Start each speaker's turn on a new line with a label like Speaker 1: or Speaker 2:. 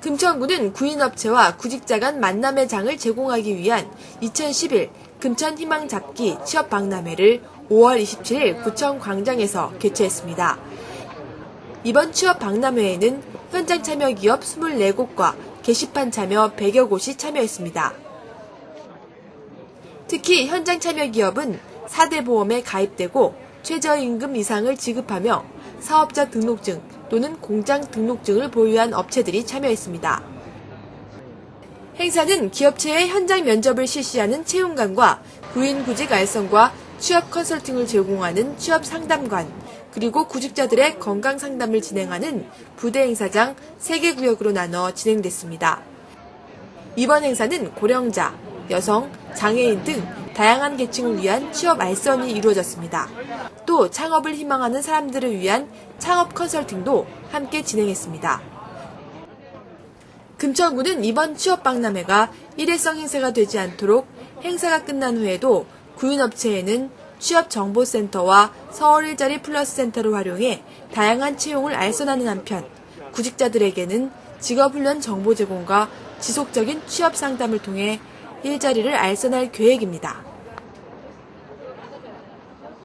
Speaker 1: 금천구는 구인업체와 구직자 간 만남의 장을 제공하기 위한 2011 금천 희망 잡기 취업 박람회를 5월 27일 구청 광장에서 개최했습니다. 이번 취업 박람회에는 현장 참여 기업 24곳과 게시판 참여 100여 곳이 참여했습니다. 특히 현장 참여 기업은 4대 보험에 가입되고 최저임금 이상을 지급하며 사업자 등록증 또는 공장 등록증을 보유한 업체들이 참여했습니다. 행사는 기업체의 현장 면접을 실시하는 채용관과 구인 구직 알선과 취업 컨설팅을 제공하는 취업 상담관, 그리고 구직자들의 건강 상담을 진행하는 부대 행사장 3개 구역으로 나눠 진행됐습니다. 이번 행사는 고령자, 여성, 장애인 등 다양한 계층을 위한 취업 알선이 이루어졌습니다. 또 창업을 희망하는 사람들을 위한 창업 컨설팅도 함께 진행했습니다. 금천구는 이번 취업 박람회가 일회성 행사가 되지 않도록 행사가 끝난 후에도 구인업체에는 취업정보센터와 서울 일자리 플러스 센터를 활용해 다양한 채용을 알선하는 한편 구직자들에게는 직업훈련 정보 제공과 지속적인 취업 상담을 통해 일자리를 알선할 계획입니다.